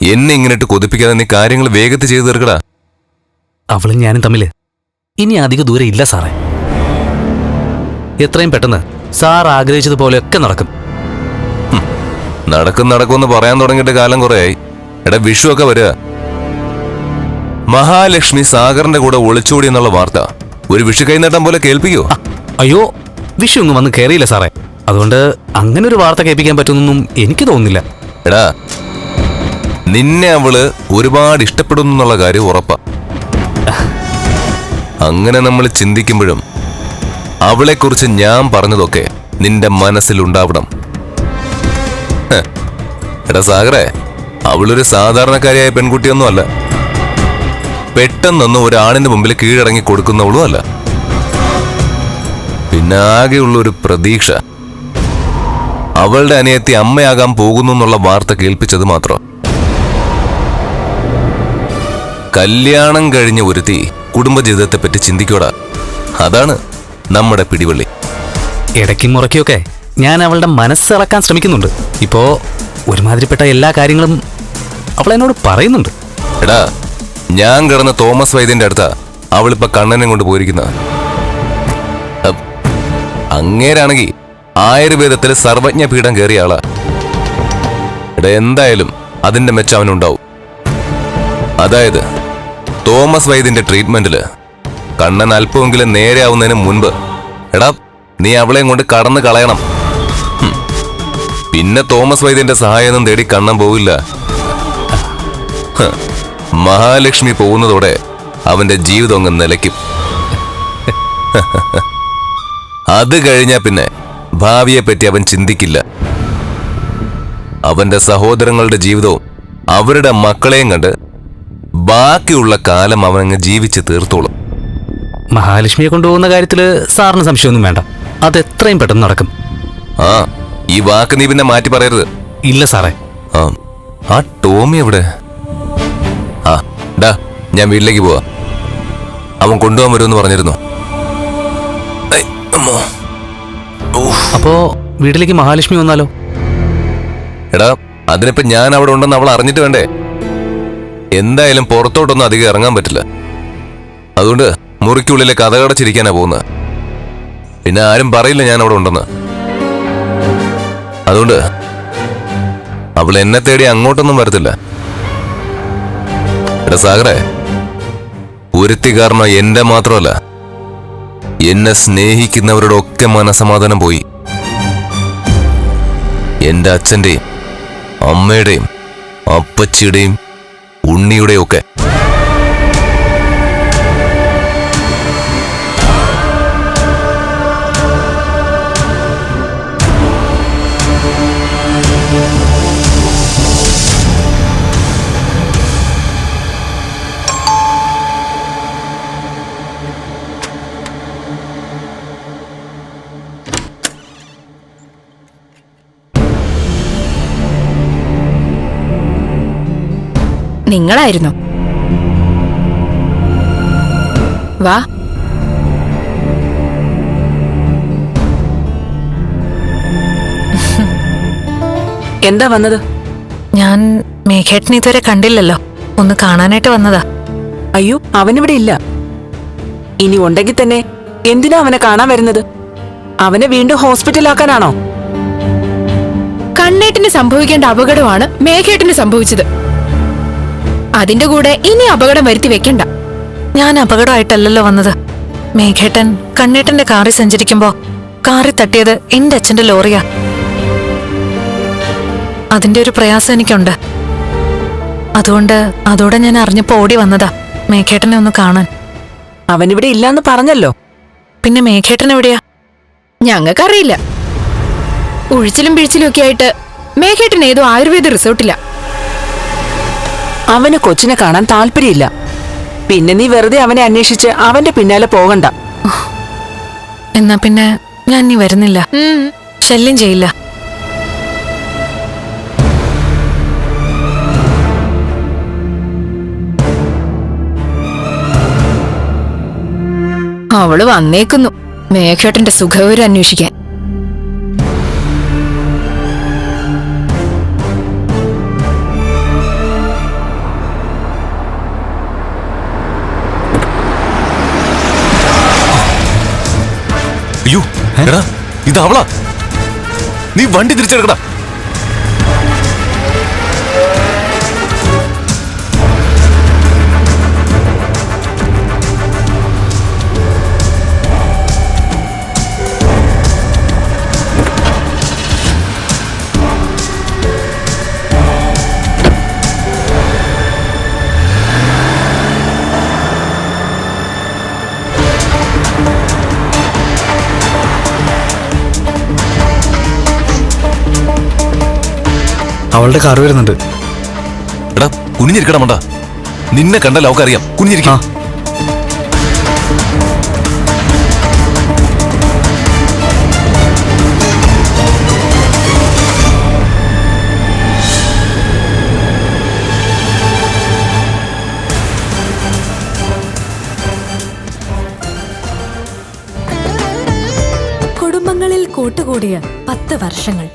എന്നെ ഇങ്ങനെട്ട് കൊതിപ്പിക്കാതെ നീ കാര്യങ്ങൾ വേഗത്തിൽ ചെയ്തു തീർക്കടാ. അവളും ഞാനും തമ്മിൽ ഇനി അധിക ദൂരം ഇല്ല സാറേ. എത്രയും പെട്ടെന്ന് സാർ ആഗ്രഹിച്ചതുപോലെ ഒക്കെ നടക്കും നടക്കും നടക്കുമെന്ന് പറയാൻ തുടങ്ങിയിട്ട് കാലം കുറയായി. എടാ വിഷു ഒക്കെ വരിക മഹാലക്ഷ്മി സാഗറിന്റെ കൂടെ ഒളിച്ചോടി എന്നുള്ള വാർത്ത. ഒരു വിഷു കൈനീട്ടം പോലെ കേൾപ്പിക്കോ അയ്യോ വിഷു ഒന്നും വന്ന് കയറിയില്ല സാറേ. അതുകൊണ്ട് അങ്ങനെ ഒരു വാർത്ത കേൾപ്പിക്കാൻ പറ്റുന്നൊന്നും എനിക്ക് തോന്നുന്നില്ല. എടാ നിന്നെ അവൾ ഒരുപാട് ഇഷ്ടപ്പെടുന്നു എന്നുള്ള കാര്യം ഉറപ്പാ. അങ്ങനെ നമ്മൾ ചിന്തിക്കുമ്പോഴും അവളെക്കുറിച്ച് ഞാൻ പറഞ്ഞതൊക്കെ നിന്റെ മനസ്സിലുണ്ടാവണം. എടാ സാഗറെ അവളൊരു സാധാരണക്കാരിയായ പെൺകുട്ടിയൊന്നും അല്ല പെട്ടെന്നൊന്നും ഒരാണിന്റെ മുമ്പിൽ കീഴടങ്ങി കൊടുക്കുന്നവളും അല്ല പിന്നെ ആകെയുള്ള ഒരു പ്രതീക്ഷ. അവളുടെ അനിയത്തി അമ്മയാകാൻ പോകുന്നു എന്നുള്ള വാർത്ത കേൾപ്പിച്ചത് മാത്രം. കല്യാണം കഴിഞ്ഞ ഒരുത്തി കുടുംബജീവിതത്തെ പറ്റി ചിന്തിക്കോടാ. അതാണ് നമ്മുടെ പിടിവള്ളി. ഇടയ്ക്കും മുറയ്ക്കൊക്കെ ഞാൻ അവളുടെ മനസ്സിറക്കാൻ ശ്രമിക്കുന്നുണ്ട്. ഇപ്പോ ഒരുമാതിരിപ്പെട്ട എല്ലാ കാര്യങ്ങളും അവൾ എന്നോട് പറയുന്നുണ്ട്. എടാ ഞാൻ കിടന്ന തോമസ് വൈദ്യന്റെ അടുത്താ അവളിപ്പോ കണ്ണനെ കൊണ്ട് പോയിരിക്കുന്ന. അങ്ങേരാണെങ്കിൽ ആയുർവേദത്തിൽ സർവജ്ഞ പീഠം കയറിയ ആളാ. എടാ എന്തായാലും അതിന്റെ മെച്ചം അവനുണ്ടാവും. അതായത് തോമസ് വൈദ്യന്റെ ട്രീറ്റ്മെന്റിൽ കണ്ണൻ അല്പമെങ്കിലും നേരെയാവുന്നതിന് മുൻപ് എടാ നീ അവളെയും കൊണ്ട് കടന്നു കളയണം. പിന്നെ തോമസ് വൈദ്യന്റെ സഹായമൊന്നും തേടി കണ്ണൻ പോവില്ല. മഹാലക്ഷ്മി പോകുന്നതോടെ അവന്റെ ജീവിതം അങ്ങ് നിലയ്ക്കും. അത് കഴിഞ്ഞാ പിന്നെ ഭാവിയെ പറ്റി അവൻ ചിന്തിക്കില്ല. അവന്റെ സഹോദരങ്ങളുടെ ജീവിതവും അവരുടെ മക്കളെയും കണ്ട് ബാക്കിയുള്ള കാലം അവൻ അങ്ങ് ജീവിച്ച് തീർത്തോളും. മഹാലക്ഷ്മിയെ കൊണ്ടുപോകുന്ന കാര്യത്തിൽ സാറിന് സംശയമൊന്നും വേണ്ട. അത് എത്രയും പെട്ടെന്ന് നടക്കും. ആ ഈ വാക്ക് നീ പിന്നെ മാറ്റി പറയരുത്. ഇല്ല സാറേ. ആ ആ ടോമി എവിടെ? ആ ഡാ ഞാൻ വീട്ടിലേക്ക് പോവാ. അവൻ കൊണ്ടുപോകാൻ വരുമെന്ന് പറഞ്ഞിരുന്നു. ഐ, അമ്മോ. ഊഫ്. അപ്പോ വീട്ടിലേക്ക് മഹാലക്ഷ്മി വന്നാലോ? എടാ അതിനിപ്പോ ഞാൻ അവിടെ ഉണ്ടെന്ന് അവൾ അറിഞ്ഞിട്ട് വേണ്ടേ? എന്തായാലും പുറത്തോട്ടൊന്നും അധികം ഇറങ്ങാൻ പറ്റില്ല. അതുകൊണ്ട് മുറിക്കുള്ളിലെ കഥകടച്ചിരിക്കാനാ പോകുന്നത്. പിന്നെ ആരും പറയില്ല ഞാൻ അവിടെ ഉണ്ടെന്ന്. അതുകൊണ്ട് അവൾ എന്നെ തേടി അങ്ങോട്ടൊന്നും വരത്തില്ല. എടാ സാഗറെ ഒരുത്തി കാരണം എന്റെ മാത്രമല്ല എന്നെ സ്നേഹിക്കുന്നവരുടെ ഒക്കെ മനസമാധാനം പോയി. എന്റെ അച്ഛന്റെയും അമ്മയുടെയും അപ്പച്ചിയുടെയും ഉണ്ണിയുടെയും നിങ്ങളായിരുന്നു. വാ. എന്താ വന്നത്? ഞാൻ മേഘേട്ടനെ ഇതുവരെ കണ്ടില്ലല്ലോ. ഒന്ന് കാണാനായിട്ട് വന്നതാ. അയ്യോ അവനിവിടെ ഇല്ല. ഇനി ഉണ്ടെങ്കിൽ തന്നെ എന്തിനാ അവനെ കാണാൻ വരുന്നത്? അവനെ വീണ്ടും ഹോസ്പിറ്റലാക്കാനാണോ? കണ്ണേട്ടിന് സംഭവിക്കേണ്ട അപകടമാണ് മേഘേട്ടിന് സംഭവിച്ചത്. അതിന്റെ കൂടെ ഇനി അപകടം വരുത്തി വെക്കണ്ട. ഞാൻ അപകടമായിട്ടല്ലല്ലോ വന്നത്. മേഘേട്ടൻ കണ്ണേട്ടന്റെ കാറി സഞ്ചരിക്കുമ്പോ കാറി തട്ടിയത് എന്റെ അച്ഛന്റെ ലോറിയാ. അതിന്റെ ഒരു പ്രയാസം എനിക്കുണ്ട്. അതുകൊണ്ട് അതോടെ ഞാൻ അറിഞ്ഞപ്പോ ഓടി വന്നതാ മേഘേട്ടനെ ഒന്ന് കാണാൻ. അവൻ ഇവിടെ ഇല്ലാന്ന് പറഞ്ഞല്ലോ. പിന്നെ മേഘേട്ടൻ എവിടെയാ? ഞങ്ങൾക്കറിയില്ല. ഉഴിച്ചിലും പിഴിച്ചിലും ഒക്കെ ആയിട്ട് മേഘേട്ടൻ ഏതോ ആയുർവേദ റിസോർട്ടില്ല അവന് കൊച്ചിനെ കാണാൻ താല്പര്യമില്ല. പിന്നെ നീ വെറുതെ അവനെ അന്വേഷിച്ച് അവന്റെ പിന്നാലെ പോകണ്ട. എന്നാ പിന്നെ ഞാൻ നീ വരുന്നില്ല. ശല്യം ചെയ്യില്ല. അവൾ വന്നേക്കുന്നു. മേഘേട്ടന്റെ സുഖവിവരം അന്വേഷിക്കാൻ. അയ്യോ എടാ ഇത് അവളാ. നീ വണ്ടി തിരിച്ചെടുക്കടാ. അവളുടെ കാർ വരുന്നുണ്ട്. എടാ കുനിഞ്ഞിരിക്കടാ മണ്ട. നിന്നെ കണ്ടാൽ അവക്കറിയാം അറിയാം കുനിഞ്ഞിരിക്കാം കുടുംബങ്ങളിൽ കൂട്ടുകൂടിയ പത്ത് വർഷങ്ങൾ.